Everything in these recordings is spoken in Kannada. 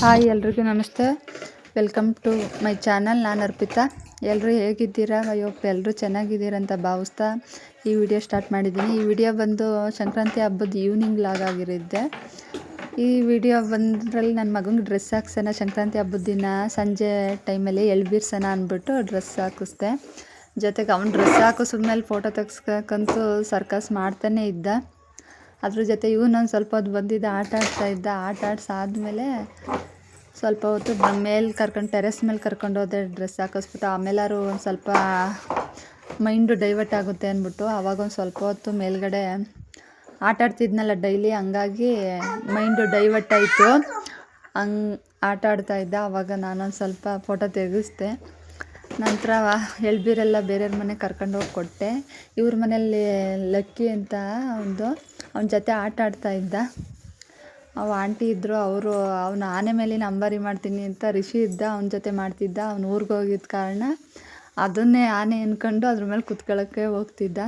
ಹಾಯ್ ಎಲ್ರಿಗೂ ನಮಸ್ತೆ. ವೆಲ್ಕಮ್ ಟು ಮೈ ಚಾನಲ್ ನಾನು ಅರ್ಪಿತಾ. ಎಲ್ಲರೂ ಹೇಗಿದ್ದೀರಾ? ಅಯ್ಯೋ ಎಲ್ಲರೂ ಚೆನ್ನಾಗಿದ್ದೀರಂತ ಭಾವಿಸ್ತಾ ಈ ವಿಡಿಯೋ ಸ್ಟಾರ್ಟ್ ಮಾಡಿದ್ದೀನಿ. ಈ ವಿಡಿಯೋ ಬಂದು ಸಂಕ್ರಾಂತಿ ಹಬ್ಬದ ಈವ್ನಿಂಗ್ ಲಾಗ್ ಆಗಿರುತ್ತೆ. ಈ ವಿಡಿಯೋ ಬಂದ್ರಲ್ಲಿ ನನ್ನ ಮಗಂಗೆ ಡ್ರೆಸ್ ಹಾಕ್ಸೋಣ ಸಂಕ್ರಾಂತಿ ಹಬ್ಬದ ದಿನ. ಸಂಜೆ ಟೈಮಲ್ಲಿ ಎಳ್ಬೀರ್ಸೋಣ ಅಂದ್ಬಿಟ್ಟು ಡ್ರೆಸ್ ಹಾಕಿಸ್ದೆ. ಜೊತೆಗೆ ಅವ್ನು ಡ್ರೆಸ್ ಹಾಕಿಸಿದ್ಮೇಲೆ ಫೋಟೋ ತೆಗ್ಸ್ಕಂತೂ ಸರ್ಕಸ್ ಮಾಡ್ತಾನೆ ಇದ್ದ. ಅದ್ರ ಜೊತೆ ಇವನೊಂದು ಸ್ವಲ್ಪ ಹೊತ್ತು ಬಂದಿದ್ದ ಆಟ ಆಡ್ತಾ ಇದ್ದ. ಆಟ ಆಡ್ಸಾದ್ಮೇಲೆ ಸ್ವಲ್ಪ ಹೊತ್ತು ಮೇಲೆ ಕರ್ಕೊಂಡು ಟೆರೆಸ್ ಮೇಲೆ ಕರ್ಕೊಂಡು ಹೋದೆ ಡ್ರೆಸ್ ಹಾಕಿಸ್ಬಿಟ್ಟು ಆಮೇಲಾರು ಒಂದು ಸ್ವಲ್ಪ ಮೈಂಡು ಡೈವರ್ಟ್ ಆಗುತ್ತೆ ಅಂದ್ಬಿಟ್ಟು ಆವಾಗ ಒಂದು ಸ್ವಲ್ಪ ಹೊತ್ತು ಮೇಲ್ಗಡೆ ಆಟ ಆಡ್ತಿದ್ನಲ್ಲ ಡೈಲಿ ಹಂಗಾಗಿ ಮೈಂಡು ಡೈವರ್ಟ್ ಆಯಿತು. ಹಂಗೆ ಆಟ ಇದ್ದ. ಆವಾಗ ನಾನೊಂದು ಸ್ವಲ್ಪ ಫೋಟೋ ತೆಗೆಸ್ದೆ. ನಂತರ ಎಳ್ಬೀರೆಲ್ಲ ಬೇರೆಯವ್ರ ಮನೆಗೆ ಕರ್ಕೊಂಡೋಗಿ ಕೊಟ್ಟೆ. ಇವ್ರ ಮನೇಲಿ ಲಕ್ಕಿ ಅಂತ ಒಂದು, ಅವನ ಜೊತೆ ಆಟ ಆಡ್ತಾ ಇದ್ದ. ಅವು ಆಂಟಿ ಇದ್ದರು ಅವರು ಅವನ ಆನೆ ಮೇಲಿನ ಅಂಬಾರಿ ಮಾಡ್ತೀನಿ ಅಂತ ರಿಷಿ ಇದ್ದ, ಅವನ ಜೊತೆ ಮಾಡ್ತಿದ್ದ, ಅವ್ನು ಊರಿಗೆ ಹೋಗಿದ್ದ ಕಾರಣ ಅದನ್ನೇ ಆನೆ ಅನ್ಕೊಂಡು ಅದ್ರ ಮೇಲೆ ಕುತ್ಕೊಳ್ಳೋಕ್ಕೆ ಹೋಗ್ತಿದ್ದ.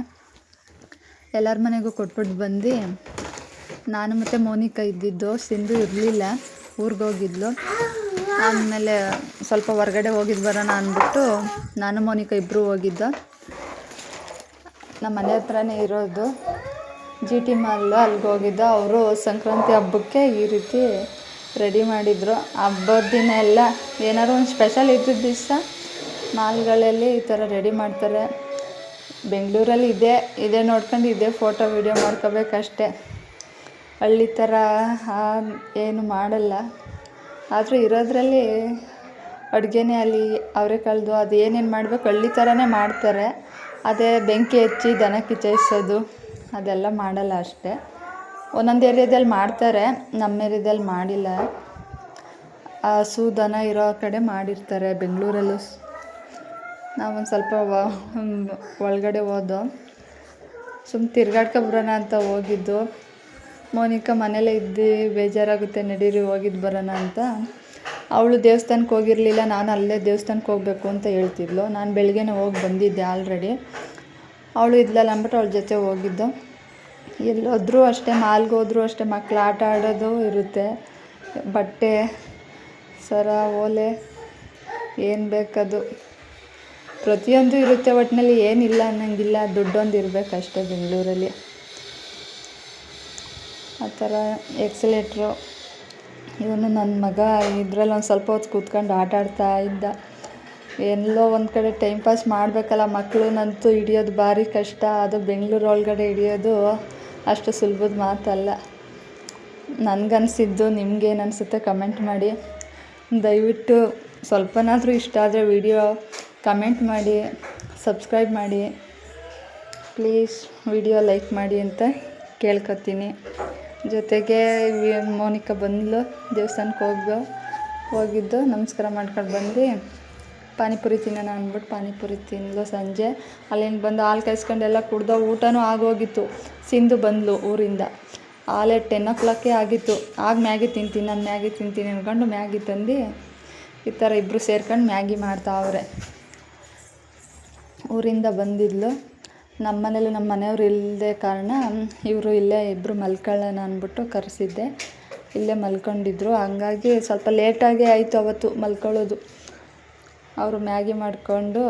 ಎಲ್ಲರ ಮನೆಗೂ ಕೊಟ್ಬಿಟ್ಟು ಬಂದು. ನಾನು ಮತ್ತು ಮೋನಿಕಾ ಇದ್ದಿದ್ದು, ಸಿಂಧು ಇರಲಿಲ್ಲ, ಊರಿಗೆ ಹೋಗಿದ್ಲು. ಆಮೇಲೆ ಸ್ವಲ್ಪ ಹೊರಗಡೆ ಹೋಗಿದ್ದು ಬರೋಣ ಅಂದ್ಬಿಟ್ಟು ನಾನು ಮೋನಿಕಾ ಇಬ್ಬರು ಹೋಗಿದ್ದು. ನಮ್ಮ ಮನೆ ಹತ್ರನೇ ಇರೋದು. ಜಿ ಟಿ ಮಾಲ್ ಅಲ್ಲಿಗೆ ಹೋಗಿದ್ದ. ಅವರು ಸಂಕ್ರಾಂತಿ ಹಬ್ಬಕ್ಕೆ ಈ ರೀತಿ ರೆಡಿ ಮಾಡಿದರು. ಹಬ್ಬದ ದಿನ ಎಲ್ಲ ಏನಾದ್ರು ಒಂದು ಸ್ಪೆಷಲ್ ಇದ್ದಿದ್ದ ದಿವಸ ಮಾಲ್ಗಳಲ್ಲಿ ಈ ಥರ ರೆಡಿ ಮಾಡ್ತಾರೆ. ಬೆಂಗಳೂರಲ್ಲಿ ಇದೇ ಇದೇ ನೋಡ್ಕೊಂಡು ಇದೇ ಫೋಟೋ ವೀಡಿಯೋ ಮಾಡ್ಕೋಬೇಕಷ್ಟೆ. ಹಳ್ಳಿ ಥರ ಏನು ಮಾಡಲ್ಲ. ಆದರೂ ಇರೋದ್ರಲ್ಲಿ ಅಡುಗೆನೇ ಅಲ್ಲಿ ಕಳೆದು ಅದು ಏನೇನು ಮಾಡಬೇಕು ಹಳ್ಳಿ ಥರನೇ ಮಾಡ್ತಾರೆ. ಅದೇ ಬೆಂಕಿ ಹಚ್ಚಿ ದನ ಕಿಚ್ಚಾಯಿಸೋದು ಅದೆಲ್ಲ ಮಾಡಲ್ಲ ಅಷ್ಟೇ. ಒಂದೊಂದು ಏರಿಯಾದಲ್ಲಿ ಮಾಡ್ತಾರೆ, ನಮ್ಮ ಏರಿಯಾದಲ್ಲಿ ಮಾಡಿಲ್ಲ. ಹಸು ದನ ಇರೋ ಕಡೆ ಮಾಡಿರ್ತಾರೆ, ಬೆಂಗಳೂರಲ್ಲೂ ನಾವೊಂದು ಸ್ವಲ್ಪ ಒಳಗಡೆ ಹೋದೋ. ತಿರ್ಗಾಡ್ಕೊ ಬರೋಣ ಅಂತ ಹೋಗಿದ್ದು. ಮೋನಿಕಾ ಮನೇಲೇ ಇದ್ದು, ಬೇಜಾರಾಗುತ್ತೆ, ನಡೀರಿ ಹೋಗಿದ್ದು ಬರೋಣ ಅಂತ. ಅವಳು ದೇವಸ್ಥಾನಕ್ಕೆ ಹೋಗಿರಲಿಲ್ಲ, ನಾನು ಅಲ್ಲೇ ದೇವಸ್ಥಾನಕ್ಕೆ ಹೋಗಬೇಕು ಅಂತ ಹೇಳ್ತಿದ್ಲು. ನಾನು ಬೆಳಗ್ಗೆನೇ ಹೋಗಿ ಬಂದಿದ್ದೆ ಆಲ್ರೆಡಿ ಅವಳು ಇದ್ಲಲ್ಲ ಅಂದ್ಬಿಟ್ಟು ಅವಳ ಜೊತೆ ಹೋಗಿದ್ದು. ಎಲ್ಲೋದ್ರೂ ಅಷ್ಟೇ ಮಾಲ್ಗೆ ಹೋದ್ರೂ ಅಷ್ಟೇ, ಮಕ್ಳು ಆಟ ಆಡೋದು ಇರುತ್ತೆ. ಬಟ್ಟೆ, ಸರ, ಓಲೆ, ಏನು ಬೇಕದು. ಪ್ರತಿಯೊಂದು ಇರುತ್ತೆ ಒಟ್ಟಿನಲ್ಲಿ ಏನಿಲ್ಲ ಅನ್ನೋಂಗಿಲ್ಲ. ದುಡ್ಡೊಂದು ಇರಬೇಕಷ್ಟೇ ಬೆಂಗಳೂರಲ್ಲಿ. ಆ ಥರ ಎಕ್ಸಲೇಟ್ರು. ಇವನು ನನ್ನ ಮಗ, ಇದ್ರಲ್ಲಿ ಒಂದು ಸ್ವಲ್ಪ ಹೊತ್ತು ಕೂತ್ಕೊಂಡು ಆಟ ಆಡ್ತಾ ಇದ್ದ. ಎಲ್ಲೋ ಒಂದು ಕಡೆ ಟೈಮ್ ಪಾಸ್ ಮಾಡಬೇಕಲ್ಲ ಮಕ್ಕಳನ್ನಂತೂ ಹಿಡಿಯೋದು ಭಾರಿ ಕಷ್ಟ. ಅದು ಬೆಂಗಳೂರು ಒಳಗಡೆ ಹಿಡಿಯೋದು ಅಷ್ಟು ಸುಲಭದ ಮಾತಲ್ಲ. ನನಗನ್ಸಿದ್ದು ನಿಮ್ಗೇನು ಅನಿಸುತ್ತೆ ಕಮೆಂಟ್ ಮಾಡಿ. ದಯವಿಟ್ಟು ಸ್ವಲ್ಪನಾದರೂ ಇಷ್ಟ ಆದರೆ ವಿಡಿಯೋ ಕಮೆಂಟ್ ಮಾಡಿ ಸಬ್ಸ್ಕ್ರೈಬ್ ಮಾಡಿ. ಪ್ಲೀಸ್ ವಿಡಿಯೋ ಲೈಕ್ ಮಾಡಿ ಅಂತ ಕೇಳ್ಕೊತೀನಿ. ಜೊತೆಗೆ ಮೋನಿಕಾ ಬಂದಳು ದೇವಸ್ಥಾನಕ್ಕೆ ಹೋಗ್ದು ಹೋಗಿದ್ದು. ನಮಸ್ಕಾರ ಮಾಡ್ಕೊಂಡು ಬಂದು ಪಾನಿಪುರಿ ತಿನ್ನೋಣ ಅಂದ್ಬಿಟ್ಟು ಪಾನಿಪುರಿ ತಿಂದು ಸಂಜೆ. ಅಲ್ಲಿಂದ ಬಂದು ಹಾಲು ಕಾಯಿಸ್ಕೊಂಡು ಎಲ್ಲ ಕುಡ್ದು ಊಟನೂ ಆಗೋಗಿತ್ತು. ಸಿಂಧು ಬಂದಳು ಊರಿಂದ. ಆಲೆ ಟೆನ್ ಓ ಕ್ಲಾಕೇ ಆಗಿತ್ತು. ಆಗ ಮ್ಯಾಗಿ ತಿಂತೀನಿ, ನಾನು ಮ್ಯಾಗಿ ತಿಂತೀನಿ ಅಂದ್ಕೊಂಡು ಮ್ಯಾಗಿ ತಂದು ಈ ಥರ ಇಬ್ಬರು ಸೇರ್ಕೊಂಡು ಮ್ಯಾಗಿ ಮಾಡ್ತಾವ್ರೆ ಊರಿಂದ ಬಂದಿದ್ಲು. ನಮ್ಮ ಮನೇಲಿ ನಮ್ಮ ಮನೆಯವ್ರು ಇಲ್ಲದೆ ಕಾರಣ ಇವರು ಇಲ್ಲೇ ಇಬ್ಬರು ಮಲ್ಕೊಳ್ಳೋಣ ಅಂದ್ಬಿಟ್ಟು ಕರೆಸಿದ್ದೆ. ಇಲ್ಲೇ ಮಲ್ಕೊಂಡಿದ್ರು. ಹಂಗಾಗಿ ಸ್ವಲ್ಪ ಲೇಟಾಗೇ ಆಯಿತು ಅವತ್ತು ಮಲ್ಕೊಳ್ಳೋದು. ಅವರು ಮ್ಯಾಗಿ ಮಾಡಿಕೊಂಡು,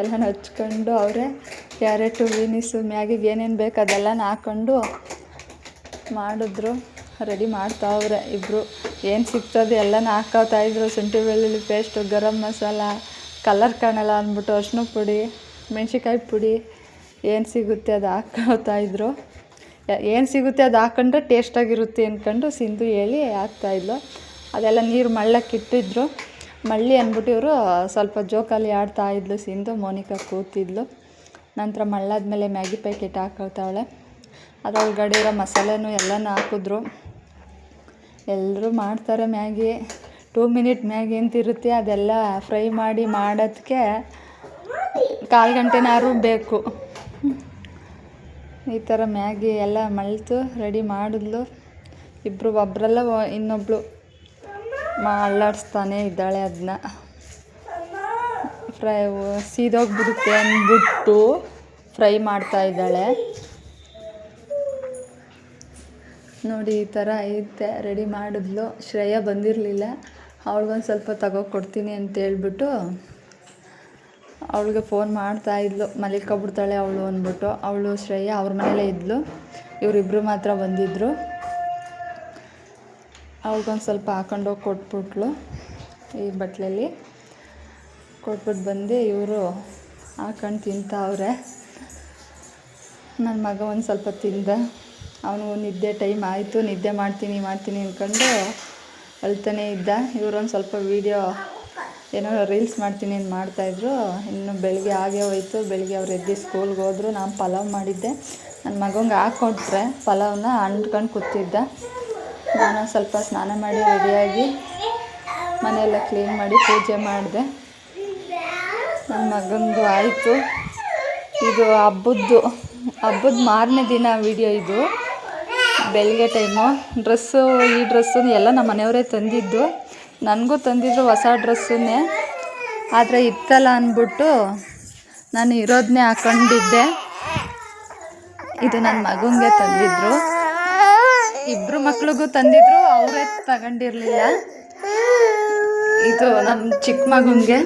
ಎಲ್ಲನ ಹಚ್ಕೊಂಡು, ಅವರೇ ಕ್ಯಾರೆಟು ಬೀನಿಸು ಮ್ಯಾಗಿಗೆ ಏನೇನು ಬೇಕು ಅದೆಲ್ಲನೂ ಹಾಕ್ಕೊಂಡು ಮಾಡಿದ್ರು. ರೆಡಿ ಮಾಡ್ತಾವ್ರೆ ಇಬ್ಬರು ಏನು ಸಿಗ್ತದೆ ಹಾಕೋತಾ ಹಾಕ್ಕೋತಾಯಿದ್ರು ಶುಂಠಿ, ಬೆಳ್ಳುಳ್ಳಿ ಪೇಸ್ಟು ಗರಂ ಮಸಾಲ ಕಲರ್ ಕಾಣಲ್ಲ ಅಂದ್ಬಿಟ್ಟು ಅರ್ಶಿನ ಪುಡಿ, ಮೆಣ್ಸಿನ್ಕಾಯಿ ಪುಡಿ ಏನು ಸಿಗುತ್ತೆ ಅದು ಹಾಕ್ಕೋತಾಯಿದ್ರು ಏನು ಸಿಗುತ್ತೆ ಅದು ಹಾಕ್ಕೊಂಡ್ರೆ ಟೇಸ್ಟಾಗಿರುತ್ತೆ ಅಂದ್ಕೊಂಡು ಸಿಂಧು ಹೇಳಿ ಹಾಕ್ತಾಯಿದ್ಲು ಅದೆಲ್ಲ ನೀರು ಮಳ್ಳಕ್ಕೆ ಇಟ್ಟಿದ್ರು ಮಳ್ಳಿ ಅಂದ್ಬಿಟ್ಟು ಇವರು ಸ್ವಲ್ಪ ಜೋಕಾಲಿ ಆಡ್ತಾಯಿದ್ಲು ಸಿಂಧು ಮೋನಿಕಾ ಕೂತಿದ್ಲು. ನಂತರ ಮಳ್ಳಾದ್ಮೇಲೆ ಮ್ಯಾಗಿ ಪ್ಯಾಕೆಟ್ ಹಾಕೊಳ್ತಾಳೆ. ಅದ್ರೊಳಗಡೆ ಇರೋ ಮಸಾಲೆನೂ ಎಲ್ಲನೂ ಹಾಕಿದ್ರು. ಎಲ್ಲರೂ ಮಾಡ್ತಾರೆ ಮ್ಯಾಗಿ. ಟೂ ಮಿನಿಟ್ ಮ್ಯಾಗಿ ಅಂತಿರುತ್ತೆ. ಅದೆಲ್ಲ ಫ್ರೈ ಮಾಡಿ ಮಾಡೋದಕ್ಕೆ ಕಾಲು ಗಂಟೆನಾದ್ರು ಬೇಕು. ಈ ಥರ ಮ್ಯಾಗಿ ಎಲ್ಲ ಮಳ್ತು, ರೆಡಿ ಮಾಡಿದ್ಲು. ಇಬ್ಬರು ಒಬ್ಬರಲ್ಲ ಇನ್ನೊಬ್ಬಳು ಮಾ ಅಲ್ಲಾಡಿಸ್ತಾನೆ ಇದ್ದಾಳೆ ಅದನ್ನ ಫ್ರೈ ಸೀದೋಗ್ಬಿಡುತ್ತೆ ಅಂದ್ಬಿಟ್ಟು ಫ್ರೈ ಮಾಡ್ತಾ ಇದ್ದಾಳೆ. ನೋಡಿ, ಈ ಥರ ಐತೆ. ರೆಡಿ ಮಾಡಿದ್ಲು. ಶ್ರೇಯ ಬಂದಿರಲಿಲ್ಲ. ಅವಳಿಗೊಂದು ಸ್ವಲ್ಪ ತಗೋ ಕೊಡ್ತೀನಿ ಅಂತ ಹೇಳ್ಬಿಟ್ಟು ಅವಳಿಗೆ ಫೋನ್ ಮಾಡ್ತಾ ಇದ್ಲು. ಮಲಿಕೊಬಿಡ್ತಾಳೆ ಅವಳು ಅಂದ್ಬಿಟ್ಟು. ಅವಳು, ಶ್ರೇಯ ಅವ್ರ ಮನೇಲೇ ಇದ್ಲು. ಇವರಿಬ್ಬರು ಮಾತ್ರ ಬಂದಿದ್ದರು ಅವಳಿಗೊಂದು ಸ್ವಲ್ಪ ಹಾಕೊಂಡೋಗಿ ಕೊಟ್ಬಿಟ್ಲು ಈ ಬಟ್ಲಲ್ಲಿ. ಕೊಟ್ಬಿಟ್ಟು ಬಂದು ಇವರು ಹಾಕೊಂಡು ತಿಂತಾವ್ರೆ. ನನ್ನ ಮಗ ಒಂದು ಸ್ವಲ್ಪ ತಿಂದ. ಅವನು ನಿದ್ದೆ ಟೈಮ್ ಆಯಿತು, ನಿದ್ದೆ ಮಾಡ್ತೀನಿ ಮಾಡ್ತೀನಿ ಅಂದ್ಕೊಂಡು ಅಳ್ತಾನೆ ಇದ್ದ. ಇವರೊಂದು ಸ್ವಲ್ಪ ವೀಡಿಯೋ ಏನೋ ರೀಲ್ಸ್ ಮಾಡ್ತೀನಿ ಅಂತ ಮಾಡ್ತಾಯಿದ್ರು. ಇನ್ನು ಬೆಳಗ್ಗೆ ಆಗೇ ಹೋಯ್ತು. ಬೆಳಗ್ಗೆ ಅವ್ರು ಎದ್ದು ಸ್ಕೂಲ್ಗೆ ಹೋದ್ರು. ನಾನು ಪಲಾವ್ ಮಾಡಿದ್ದೆ. ನನ್ನ ಮಗಂಗೆ ಹಾಕ್ಕೊಟ್ರೆ ಪಲಾವನ್ನ ಅಂಟ್ಕೊಂಡು ಕೂತಿದ್ದ. ನಾನು ಸ್ವಲ್ಪ ಸ್ನಾನ ಮಾಡಿ ರೆಡಿಯಾಗಿ ಮನೆಯೆಲ್ಲ ಕ್ಲೀನ್ ಮಾಡಿ ಪೂಜೆ ಮಾಡಿದೆ. ನನ್ನ ಮಗಂದು ಆಯಿತು. ಇದು ಹಬ್ಬದ್ದು, ಹಬ್ಬದ ಮಾರನೇ ದಿನ ವಿಡಿಯೋ ಇದು. ಬೆಳಗ್ಗೆ ಟೈಮು ಡ್ರೆಸ್ಸು ಈ ಡ್ರೆಸ್ಸು ಎಲ್ಲ ನಮ್ಮ ಮನೆಯವರೇ ತಂದಿದ್ದು. ನನಗೂ ತಂದಿದ್ದು ಹೊಸ ಡ್ರೆಸ್ಸನ್ನೇ ಆದರೆ ಇತ್ತಲ್ಲ ಅಂದ್ಬಿಟ್ಟು ನಾನು ಇರೋದನ್ನೇ ಹಾಕೊಂಡಿದ್ದೆ. ಇದು ನನ್ನ ಮಗನಿಗೆ ತಂದಿದ್ರು. ಇಬ್ಬರು ಮಕ್ಳಿಗೂ ತಂದಿದ್ರು, ಅವರೇ ತಗೊಂಡಿರಲಿಲ್ಲ. ಇದು ನಮ್ಮ ಚಿಕ್ಕ ಮಗನಿಗೆ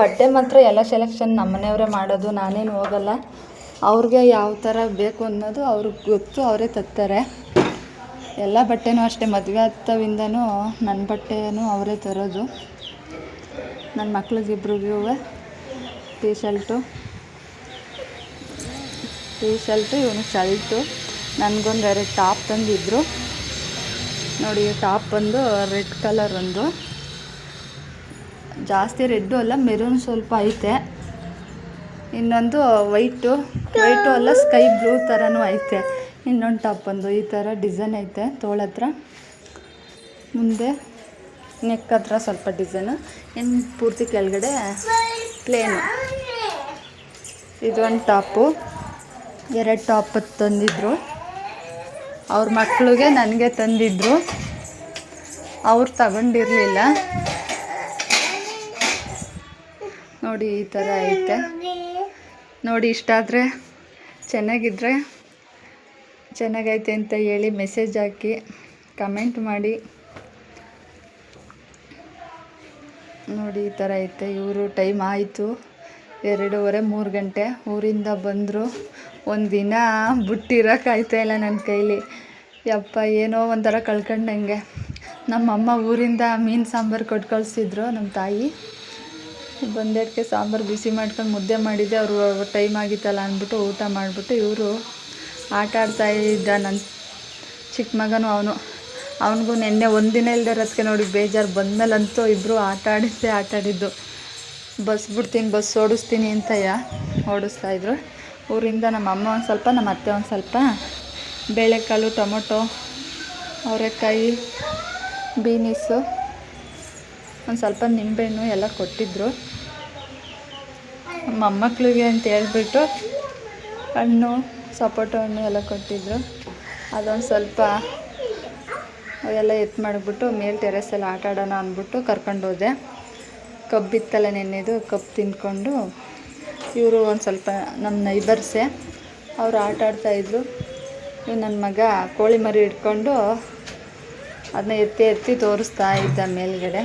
ಬಟ್ಟೆ ಮಾತ್ರ ಎಲ್ಲ ಸೆಲೆಕ್ಷನ್ ನಮ್ಮ ಮನೆಯವರೇ ಮಾಡೋದು, ನಾನೇನು ಹೋಗಲ್ಲ. ಅವ್ರಿಗೆ ಯಾವ ಥರ ಬೇಕು ಅನ್ನೋದು ಅವ್ರಿಗೆ ಗೊತ್ತು, ಅವರೇ ತತ್ತಾರೆ ಎಲ್ಲ ಬಟ್ಟೆನೂ ಅಷ್ಟೇ, ಮದುವೆ ಹತ್ತವಿಂದನೂ ನನ್ನ ಬಟ್ಟೆನೂ ಅವರೇ ತರೋದು. ನನ್ನ ಮಕ್ಳಿಗಿಬ್ರಿಗೂ ಟೀ ಶರ್ಟು ಟೀ ಶರ್ಟು ಇವನು ಶರ್ಟು ನನಗೊಂದು ಎರಡು ಟಾಪ್ ತಂದಿದ್ದರು ನೋಡಿ ಟಾಪ್ ಬಂದು ರೆಡ್ ಕಲರ್ ಒಂದು. ಜಾಸ್ತಿ ರೆಡ್ಡು ಅಲ್ಲ, ಮೆರೂನ್ ಸ್ವಲ್ಪ ಐತೆ. ಇನ್ನೊಂದು ವೈಟು. ವೈಟು ಅಲ್ಲ, ಸ್ಕೈ ಬ್ಲೂ ಥರನೂ ಐತೆ. ಇನ್ನೊಂದು ಟಾಪ್ ಒಂದು ಈ ಥರ ಡಿಸೈನ್ ಐತೆ ತೋಳತ್ರ ಮುಂದೆ ನೆಕ್ ಹತ್ರ ಸ್ವಲ್ಪ ಡಿಸೈನು. ಇನ್ನು ಪೂರ್ತಿ ಕೆಳಗಡೆ ಪ್ಲೇನು. ಇದೊಂದು ಟಾಪು. ಎರಡು ಟಾಪ್ ತಂದಿದ್ರು. ಅವ್ರ ಮಕ್ಕಳಿಗೆ ನನಗೆ ತಂದಿದ್ರು. ಅವ್ರು ತಗೊಂಡಿರಲಿಲ್ಲ. ನೋಡಿ ಈ ಥರ ಐತೆ. ನೋಡಿ ಇಷ್ಟ ಆದರೆ ಚೆನ್ನಾಗಿದ್ರೆ ಚೆನ್ನಾಗೈತೆ ಅಂತ ಹೇಳಿ ಮೆಸೇಜ್ ಹಾಕಿ ಕಮೆಂಟ್ ಮಾಡಿ. ನೋಡಿ ಈ ಥರ ಐತೆ. ಇವರು ಟೈಮ್ ಆಯಿತು. ಎರಡೂವರೆ ಮೂರು ಗಂಟೆ ಊರಿಂದ ಬಂದರು. ಒಂದು ದಿನ ನನ್ನ ಕೈಲಿ. ಯಪ್ಪ, ಏನೋ ಒಂಥರ ಕಳ್ಕೊಂಡಂಗೆ ನಮ್ಮಮ್ಮ ಊರಿಂದ ಮೀನು ಸಾಂಬಾರು ಕೊಟ್ಟು ಕಳಿಸಿದ್ರು ನಮ್ಮ ತಾಯಿ. ಬಂದೆಡ್ಕೆ ಸಾಂಬಾರು ಬಿಸಿ ಮಾಡ್ಕೊಂಡು ಮುದ್ದೆ ಮಾಡಿದ್ದೆ ಅವರು ಟೈಮ್ ಆಗಿತ್ತಲ್ಲ ಅಂದ್ಬಿಟ್ಟು ಊಟ ಮಾಡಿಬಿಟ್ಟು ಇವರು ಆಟ ಆಡ್ತಾ ಇದ್ದ ನನ್ನ ಚಿಕ್ಕ ಮಗನು ಅವನು. ಅವನಿಗೂ ನೆನ್ನೆ ಒಂದಿನ ಇಲ್ಲದೆ ಇರೋದಕ್ಕೆ ನೋಡಿ ಬೇಜಾರು. ಬಂದಮೇಲಂತೂ ಇಬ್ಬರು ಆಟ ಆಡಿದ್ದೆ ಆಟ ಆಡಿದ್ದು. ಬಸ್ ಬಿಡ್ತೀನಿ, ಬಸ್ ಓಡಿಸ್ತೀನಿ ಅಂತಯ್ಯ ಓಡಿಸ್ತಾಯಿದ್ರು ಊರಿಂದ ನಮ್ಮ ಅಮ್ಮ ಒಂದು ಸ್ವಲ್ಪ, ನಮ್ಮ ಅತ್ತೆ ಒಂದು ಸ್ವಲ್ಪ, ಬೇಳೆಕಾಳು, ಟೊಮೊಟೊ, ಅವರೆಕಾಯಿ, ಬೀನಿಸು, ಒಂದು ಸ್ವಲ್ಪ ನಿಂಬೆಹಣ್ಣು ಎಲ್ಲ ಕೊಟ್ಟಿದ್ದರು ಮೊಮ್ಮಕ್ಕಳಿಗೆ ಅಂತ ಹೇಳ್ಬಿಟ್ಟು ಹಣ್ಣು, ಸಪೋಟ ಹಣ್ಣು ಎಲ್ಲ ಕೊಟ್ಟಿದ್ದರು ಅದೊಂದು ಸ್ವಲ್ಪ ಅವೆಲ್ಲ ಎತ್ತು ಮಾಡಿಬಿಟ್ಟು ಮೇಲೆ ಟೆರೆಸಲ್ಲಿ ಆಟ ಆಡೋಣ ಅಂದ್ಬಿಟ್ಟು ಕರ್ಕೊಂಡೋದೆ ಕಬ್ಬಿತ್ತಲ್ಲ ನೆನ್ನೆದು ಕಬ್ಬು ತಿಂದ್ಕೊಂಡು ಇವರು ಒಂದು ಸ್ವಲ್ಪ ನಮ್ಮ ನೈಬರ್ಸೆ ಅವರು ಆಟ ಆಡ್ತಾಯಿದ್ರು ನನ್ನ ಮಗ ಕೋಳಿ ಮರಿ ಇಟ್ಕೊಂಡು ಅದನ್ನ ಎತ್ತಿ ಎತ್ತಿ ತೋರಿಸ್ತಾ ಇದ್ದ ಮೇಲ್ಗಡೆ.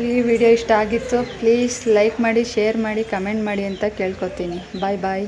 ಈ ವಿಡಿಯೋ ಇಷ್ಟ ಆಗಿತ್ತು, ಪ್ಲೀಸ್ ಲೈಕ್ ಮಾಡಿ, ಶೇರ್ ಮಾಡಿ, ಕಮೆಂಟ್ ಮಾಡಿ ಅಂತ ಕೇಳ್ಕೊತೀನಿ. ಬಾಯ್ ಬಾಯ್.